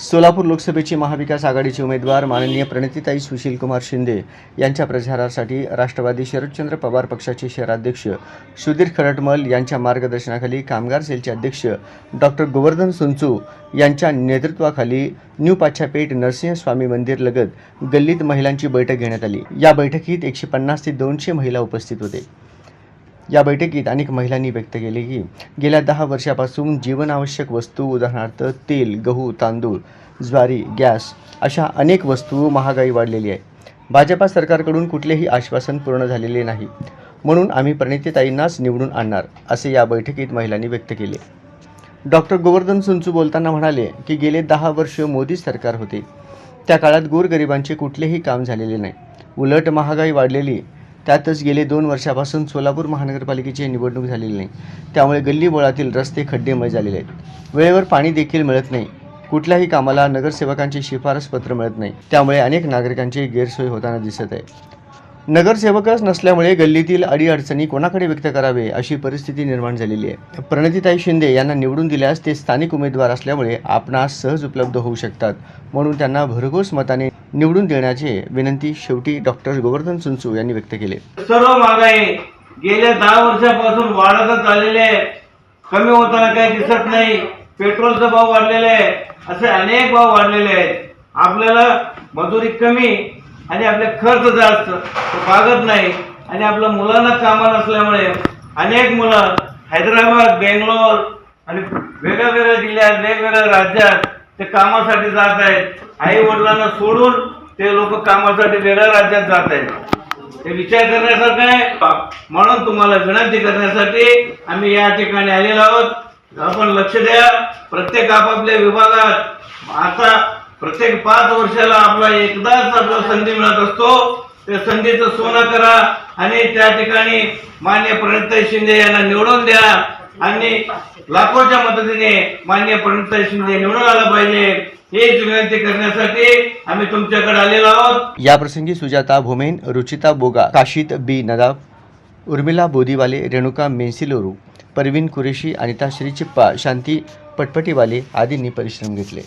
सोलापूर लोकसभेची महाविकास आघाडीचे उमेदवार माननीय प्रणितीताई सुशीलकुमार शिंदे यांच्या प्रचारासाठी राष्ट्रवादी शरदचंद्र पवार पक्षाचे शहराध्यक्ष सुधीर खरटमल यांच्या मार्गदर्शनाखाली कामगार सेलचे अध्यक्ष डॉक्टर गोवर्धन सुंचू यांच्या नेतृत्वाखाली न्यू पाच्छापेठ नरसिंहस्वामी मंदिर लगत गल्लीत महिलांची बैठक घेण्यात आली. या बैठकीत एकशे पन्नास ते दोनशे महिला उपस्थित होते. या बैठकीत अनेक महिलांनी व्यक्त केले की गेल्या दहा वर्षापासून जीवनावश्यक वस्तू उदाहरणार्थ तेल गहू तांदूळ ज्वारी गॅस अशा अनेक वस्तू महागाई वाढलेली आहे. भाजपा सरकारकडून कुठलेही आश्वासन पूर्ण झालेले नाही. म्हणून आम्ही प्रणितीताईंनाच निवडून आणणार असे या बैठकीत महिलांनी व्यक्त केले. डॉक्टर गोवर्धन सुंचू बोलताना म्हणाले की गेले दहा वर्ष मोदी सरकार होते. त्या काळात गोरगरिबांचे कुठलेही काम झालेले नाही. उलट महागाई वाढलेली त्यातच गेले दोन वर्षापासून सोलापूर महानगरपालिकेची निवडणूक झालेली नाही. त्यामुळे गल्लीबोळातील रस्ते खड्डेमय झालेले आहेत. वेळेवर पाणी देखील मिळत नाही. कुठल्याही कामाला नगरसेवकांची शिफारस पत्र मिळत नाही. त्यामुळे अनेक नागरिकांची गैरसोय होताना दिसत आहे. नगरसेवकच नसल्यामुळे गल्लीतील अडीअडचणी कोणाकडे व्यक्त करावे अशी परिस्थिती निर्माण झालेली आहे. प्रणितीताई शिंदे यांना निवडून दिल्यास ते स्थानिक उमेदवार असल्यामुळे आपणास सहज उपलब्ध होऊ शकतात. म्हणून त्यांना भरघोस मताने निवडून देण्याचे विनंती शेवटी डॉक्टर गोवर्धन सुंचू यांनी व्यक्त केले. सर्व महागाई गेल्या दहा वर्षापासून वाढतच आलेले आहे. कमी होताना काही दिसत नाही. पेट्रोलचा भाव वाढलेला आहे. असे अनेक भाव वाढलेले आहेत. आपल्याला मजुरी कमी आणि आपले खर्च जास्त तो भागत नाही. आणि आपल्या मुलांना कामं नसल्यामुळे अनेक मुलं हैदराबाद बेंगलोर आणि वेगळ्या वेगळ्या जिल्ह्यात वेगवेगळ्या राज्यात ते कामासाठी जात आहेत. आई वडिलांना सोडून ते लोक कामासाठी वेगळ्या राज्यात जात आहेत. हे विचार करण्यासारखं आहे म्हणून तुम्हाला विनंती करण्यासाठी आम्ही या ठिकाणी आलेलो आहोत. आपण लक्ष द्या. प्रत्येक आपापल्या विभागात आता प्रत्येक पाच वर्षाला आपला एकदाच आपला संधी मिळत असतो. त्या संधीचं सोनं करा आणि त्या ठिकाणी मान्य प्रणिताई शिंदे यांना निवडून द्या. आणि लाखोच्या मदतीने मान्य प्रणिताई शिंदे निवडून आला पाहिजे. हेच विनंती करण्यासाठी आम्ही तुमच्याकडे आलेलो आहोत. या प्रसंगी सुजाता भोमेन रुचिता बोगा काशीत बी नदाब उर्मिला बोदीवाले रेणुका मेन्सिलोरू परवीन कुरेशी अनिता श्रीचिप्पा शांती पटपटीवाले आदींनी परिश्रम घेतले.